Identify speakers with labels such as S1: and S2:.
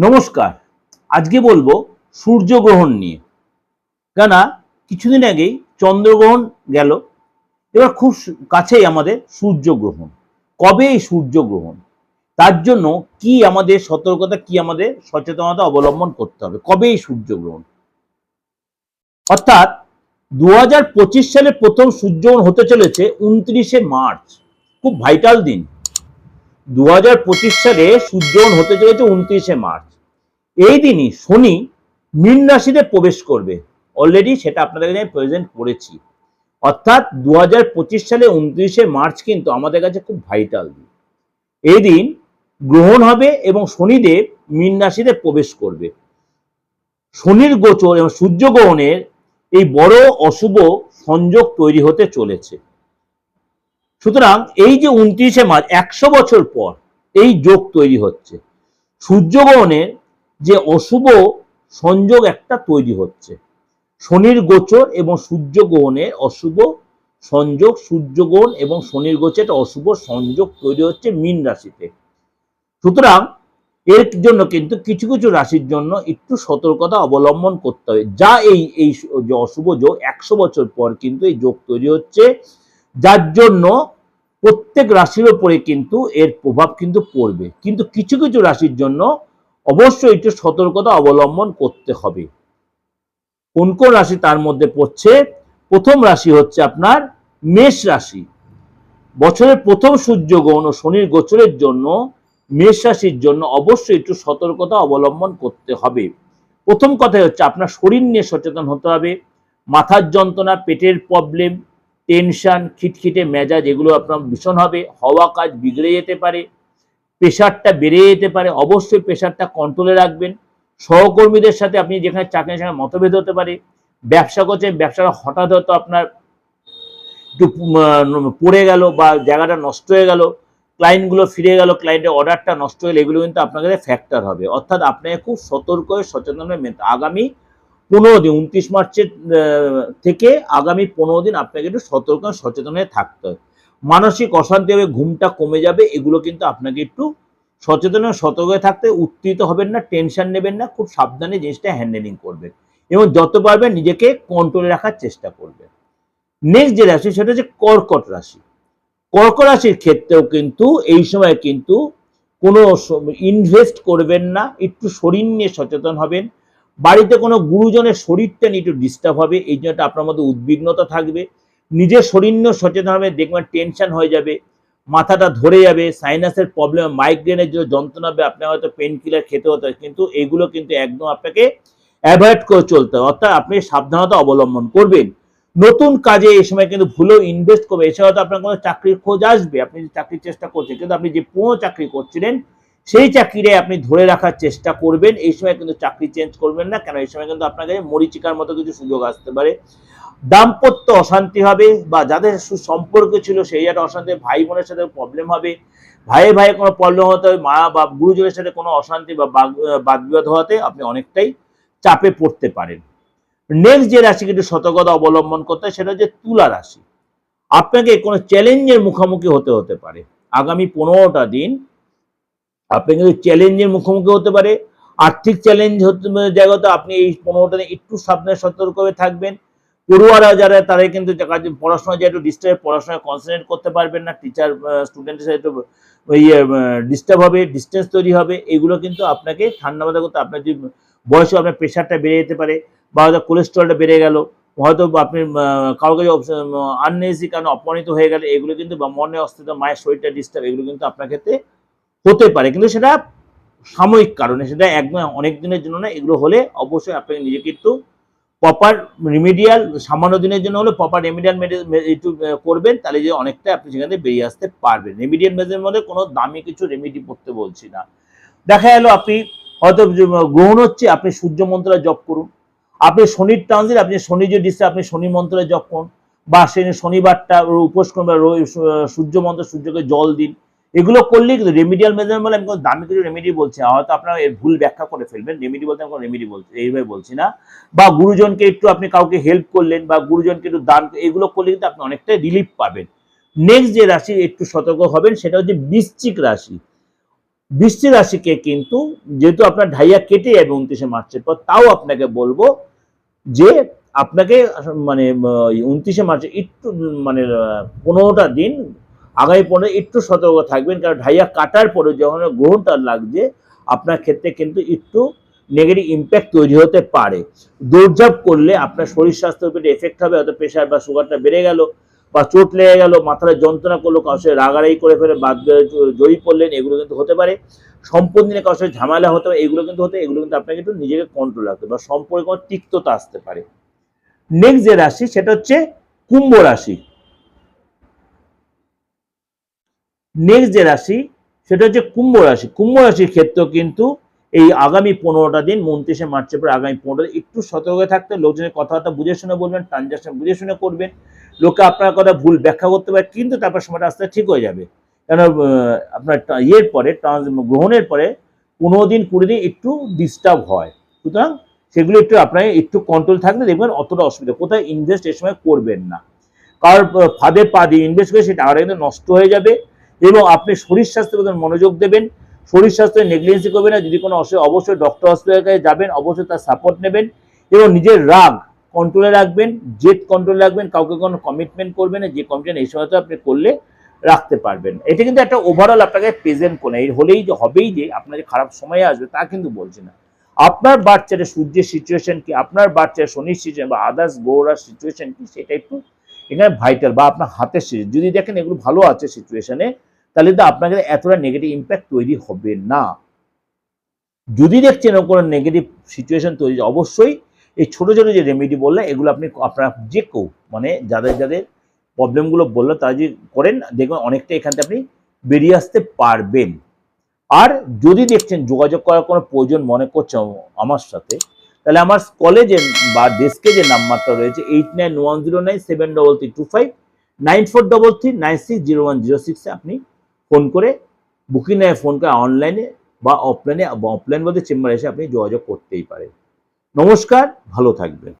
S1: নমস্কার। আজকে বলব সূর্যগ্রহণ নিয়ে। কেন কিছুদিন আগেই চন্দ্রগ্রহণ গেল। এবার খুব কাছেই আমাদের সূর্যগ্রহণ। কবে এই সূর্যগ্রহণ? তার জন্য কি আমাদের সতর্কতা, কি আমাদের সচেতনতা অবলম্বন করতে হবে? কবে এই সূর্যগ্রহণ? অর্থাৎ দু হাজার পঁচিশ সালে প্রথম সূর্যগ্রহণ হতে চলেছে উনত্রিশে মার্চ। খুব ভাইটাল দিন। দু হাজার পঁচিশ সালে সূর্যগ্রহণ হতে চলেছে উনত্রিশে মার্চ। এই দিনই শনি মীন রাশিতে প্রবেশ করবে। অলরেডি সেটা আপনাদের আমি প্রেজেন্ট করেছি। অর্থাৎ দু হাজার পঁচিশ সালে উনত্রিশে মার্চ কিন্তু আমাদের কাছে খুব ভাইটাল দিন। এই দিন গ্রহণ হবে এবং শনিদেব মীন রাশিতে প্রবেশ করবে। শনির গোচর এবং সূর্যগ্রহণের এই বড় অশুভ সংযোগ তৈরি হতে চলেছে। সুতরাং এই যে উনত্রিশে মার্চ, একশো বছর পর এই যোগ তৈরি হচ্ছে। সূর্যগ্রহণের যে অশুভ সংযোগ একটা তৈরি হচ্ছে। শনির গোচর এবং সূর্য সূর্যগ্রহণের অশুভ সংযোগ সূর্যগ্রহণ এবং শনির গোচর একটা অশুভ সংযোগ তৈরি হচ্ছে মীন রাশিতে। সুতরাং এর জন্য কিন্তু কিছু কিছু রাশির জন্য একটু সতর্কতা অবলম্বন করতে হবে। যা এই এই যে অশুভ যোগ, একশো বছর পর কিন্তু এই যোগ তৈরি হচ্ছে। যার জন্য প্রত্যেক রাশির ওপরে কিন্তু এর প্রভাব কিন্তু পড়বে। কিন্তু কিছু কিছু রাশির জন্য অবশ্যই একটু সতর্কতা অবলম্বন করতে হবে। কোন কোন রাশি তার মধ্যে পড়ছে? প্রথম রাশি হচ্ছে আপনার মেষ রাশি। বছরের প্রথম সূর্যগ্রহণ ও শনির গোচরের জন্য মেষ রাশির জন্য অবশ্যই একটু সতর্কতা অবলম্বন করতে হবে। প্রথম কথাই হচ্ছে আপনার শরীর নিয়ে সচেতন হতে হবে। মাথার যন্ত্রণা, পেটের প্রবলেম টেনশন খিটখিটে মেজাজ এগুলো আপনার ভীষণ হবে। হওয়া কাজ বিগড়ে যেতে পারে। প্রেশারটা বেড়ে যেতে পারে, অবশ্যই প্রেশারটা কন্ট্রোলে রাখবেন। সহকর্মীদের সাথে আপনি যেখানে চাকরি সেখানে মতভেদ হতে পারে। ব্যবসা করছেন, ব্যবসাটা হঠাৎ হয়তো আপনার একটু পড়ে গেল বা জায়গাটা নষ্ট হয়ে গেল ক্লায়েন্টগুলো ফিরে গেল ক্লায়েন্টের অর্ডারটা নষ্ট হয়ে গেলো, এগুলো কিন্তু আপনার কাছে ফ্যাক্টর হবে। অর্থাৎ আপনাকে খুব সতর্ক হয়ে সচেতন আগামী পনেরো দিন, উনত্রিশ মার্চের থেকে আগামী পনেরো দিন আপনাকে একটু সতর্ক, সচেতন হয়ে থাকতে হবে। মানসিক অশান্তি হবে, ঘুমটা কমে যাবে, এগুলো কিন্তু আপনাকে একটু সচেতন সতর্ক থাকতে উত্তেজিত হবেন না, টেনশন নেবেন না, খুব সাবধানে জিনিসটা হ্যান্ডেলিং করবেন। এবং যত পারবেন নিজেকে কন্ট্রোলে রাখার চেষ্টা করবেন। নেক্সট যে রাশি, সেটা হচ্ছে কর্কট রাশি। কর্কট রাশির ক্ষেত্রেও কিন্তু এই সময় কিন্তু কোনো ইনভেস্ট করবেন না, একটু শরীর নিয়ে সচেতন হবেন। বাড়িতে কোনো গুরুজনের শরীরটা নিয়ে একটু ডিস্টার্ব হবে, এই জন্য আপনার মধ্যে উদ্বিগ্নতা থাকবে। নিজের শরীর নিয়েও সচেতন হবে দেখবেন টেনশন হয়ে যাবে। মাথাটা ধরে যাবে সাইনাসের প্রবলেম মাইগ্রেনের যে যন্ত্রণা হবে আপনার হয়তো পেন কিলার খেতে হতে কিন্তু এগুলো কিন্তু একদম আপনাকে অ্যাভয়েড করে চলতে হবে। অর্থাৎ আপনি সাবধানতা অবলম্বন করবেন। নতুন কাজে এই সময় কিন্তু ভুলেও ইনভেস্ট করবে এছাড়া হয়তো আপনার কোনো চাকরির খোঁজ আসবে, আপনি যে চাকরির চেষ্টা করছেন, কিন্তু আপনি যে পুরো চাকরি করছিলেন, সেই চাকরিরে আপনি ধরে রাখার চেষ্টা করবেন। এই সময় কিন্তু চাকরি চেঞ্জ করবেন না, কেন? এই সময় কিন্তু আপনার কাছে মরিচিকার মতো কিছু সুযোগ আসতে পারে। দাম্পত্য অশান্তি হবে বা যাদের সুসম্পর্ক ছিল সেই একটা অশান্তি, ভাই বোনের সাথে প্রবলেম হবে, ভাইয়ে ভাইয়ে কোনো প্রবলেম হতে হবে, মা বা গুরুজনের সাথে কোনো অশান্তি বা বাদ বিবাদ হওয়াতে আপনি অনেকটাই চাপে পড়তে পারেন। নেক্সট যে রাশিকে একটু সতর্কতা অবলম্বন করতে হয়, সেটা হচ্ছে তুলা রাশি। আপনাকে কোনো চ্যালেঞ্জের মুখোমুখি হতে হতে পারে। আগামী পনেরোটা দিন আপনি কিন্তু চ্যালেঞ্জের মুখোমুখি হতে পারে। আর্থিক চ্যালেঞ্জ হতে জায়গাতে আপনি এই পনেরোটা দিন একটু সাবধানে সতর্ক হয়ে থাকবেন। পড়ুয়ারা যারা তারা কিন্তু পড়াশোনা যে একটু ডিস্টার্ব পড়াশোনায় কনসেন্ট্রেট করতে পারবেন না টিচার স্টুডেন্টের সাথে একটু ইয়ে ডিস্টার্ব হবে ডিস্টেন্স তৈরি হবে, এগুলো কিন্তু আপনাকে ঠান্ডা মাথা করতে আপনার যে বয়সে আপনার প্রেশারটা বেড়ে যেতে পারে বা হয়তো কোলেস্ট্রলটা বেড়ে গেল, হয়তো আপনি কাউকে আননেসি কারণে অপমানিত হয়ে গেলে, এগুলো কিন্তু বা মনে অস্থিরতা, মায়ের শরীরটা ডিস্টার্ব এগুলো কিন্তু আপনার ক্ষেত্রে হতে পারে। কিন্তু সেটা সাময়িক কারণে, সেটা একদম অনেক দিনের জন্য না, এগুলো হলে অবশ্যই আপনাকে নিজেকে একটু প্রপার রিমিডিয়াল সামান্য দিনের জন্য হলে প্রপার রেমিডিয়াল একটু করবেন, তাহলে যে অনেকটা আপনি সেখান থেকে বেরিয়ে আসতে পারবেন। রেমিডিয়াল মেজের মধ্যে কোনো দামি কিছু রেমিডি করতে বলছি না। দেখা গেল আপনি হয়তো গ্রহণ হচ্ছে, আপনি সূর্য মন্ত্রে জপ করুন। আপনি শনির ট্রানজিট আপনি শনি যে ডিস্টে আপনি শনি মন্ত্রে জপ করুন। বা সে শনিবারটা উপোস করুন বা সূর্য মন্ত্র সূর্যকে জল দিন। এগুলো করলেই কিন্তু রেমিডিয়াল মেজার বলে আমি কোনো দামি কিছু রেমেডি বলছি। হয়তো আপনারা এর ভুল ব্যাখ্যা করে ফেলবেন। রেমেডি বলতে আমি কোনো রেমেডি বলছি এইভাবে বলছি না। বা গুরুজনকে একটু আপনি কাউকে হেল্প করলেন বা গুরুজনকে একটু দান এগুলো করলে কিন্তু আপনি অনেকটাই রিলিফ পাবেন। নেক্সট যে রাশি একটু সতর্ক হবেন সেটা হচ্ছে বৃশ্চিক রাশি। বৃষ্টি রাশিকে কিন্তু যেহেতু আপনার ঢাইয়া কেটে যাবে উনত্রিশে মার্চের পর, তাও আপনাকে বলব যে আপনাকে মানে উনত্রিশে মার্চে একটু মানে পনেরোটা দিন আগামী পনেরো, একটু সতর্ক থাকবেন, কারণ ঢাইয়া কাটার পরে যখন গ্রহণটা লাগছে, আপনার ক্ষেত্রে কিন্তু একটু নেগেটিভ ইম্প্যাক্ট তৈরি হতে পারে। দৌড়ঝাঁপ করলে আপনার শরীর স্বাস্থ্যের উপরে এফেক্ট হবে, হয়তো প্রেশার বা সুগারটা বেড়ে গেল বা চোট লেগে গেল, মাথায় যন্ত্রণা করল কারোর সাথে রাগারাগি করে ফেলে, বাদ জড়িয়ে পড়লেন, এগুলো কিন্তু হতে পারে। সম্পদ নিয়ে কারোর ঝামেলা হতে পারে, এগুলো কিন্তু হতে, এগুলো কিন্তু আপনাকে একটু নিজেকে কন্ট্রোল রাখতে বা সম্পর্কে কোনো তিক্ততা আসতে পারে। নেক্সট যে রাশি, সেটা হচ্ছে কুম্ভ রাশি। নেক্সট যে রাশি, সেটা হচ্ছে কুম্ভ রাশি। কুম্ভ রাশির ক্ষেত্রেও কিন্তু এই আগামী পনেরোটা দিন উনত্রিশে মার্চের পরে আগামী পনেরো দিন একটু সতর্ক থাকতে লোকজনের কথাবার্তা বুঝে শুনে বলবেন ট্রানজাকশন বুঝে শুনে করবেন। লোকে আপনার কথা ভুল ব্যাখ্যা করতে পারে, কিন্তু তারপর সময়টা আস্তে ঠিক হয়ে যাবে। কেন আপনার ইয়ের পরে ট্রান্স- গ্রহণের পরে পনেরো দিন, কুড়ি দিন একটু ডিস্টার্ব হয়। সুতরাং সেগুলো একটু আপনার একটু কন্ট্রোল থাকলে দেখবেন অতটা অসুবিধা। কোথায় ইনভেস্ট এ সময় করবেন না। কারোর ফাঁদে পা দিয়ে ইনভেস্ট করে সেই টাকাটা কিন্তু নষ্ট হয়ে যাবে। এবং আপনি শরীর স্বাস্থ্যের প্রতি মনোযোগ দেবেন, শরীর স্বাস্থ্যের নেগলিজেন্সি করবেন না, যদি কোনো অসুবিধা অবশ্যই ডক্টর হসপিটালের কাছে যাবেন, অবশ্যই তার সাপোর্ট নেবেন এবং নিজের রাগ কন্ট্রোলে রাখবেন, জেদ কন্ট্রোলে রাখবেন, কাউকে কোনো কমিটমেন্ট করবেন না, যে কমিটমেন্ট এই সময়তে আপনি করলে রাখতে পারবেন। এটা কিন্তু একটা ওভারঅল আপনাকে প্রেজেন্ট করে এই হলেই যে, হবেই যে, আপনার যে খারাপ সময় আসবে তা কিন্তু বলছে না। আপনার বাচ্চার সূর্যের সিচুয়েশন কি, আপনার বাচ্চার শনির সিচুয়েশন বা আদার্স গৌরার সিচুয়েশন কি, সেটা একটু এখানে ভাইটাল বা আপনার হাতের সিচুয়েশন যদি দেখেন এগুলো ভালো আছে সিচুয়েশনে তাহলে তো আপনাকে এতটা নেগেটিভ ইম্প্যাক্ট তৈরি হবে না। যদি দেখছেন কোনো নেগেটিভ সিচুয়েশন তৈরি, অবশ্যই এই ছোটো ছোটো যে রেমেডি বললে, এগুলো আপনি আপনার যে কেউ মানে যাদের যাদের প্রবলেমগুলো বলল, তারা যদি করেন, দেখবেন অনেকটা এখান থেকে আপনি বেরিয়ে আসতে পারবেন। আর যদি দেখছেন যোগাযোগ করার কোনো প্রয়োজন মনে করছে আমার সাথে, তাহলে আমার কলেজে বা ডেস্কে যে নাম্বারটা রয়েছে eight nine one zero nine seven double three two five nine four double three nine six zero one zero সিক্সে আপনি ফোন করে বুকিং নেয় ফোন করে অনলাইনে বা অফলাইনে অফলাইন বলতে চেম্বারে এসে আপনি যোগাযোগ করতেই পারেন। নমস্কার, ভালো থাকবেন।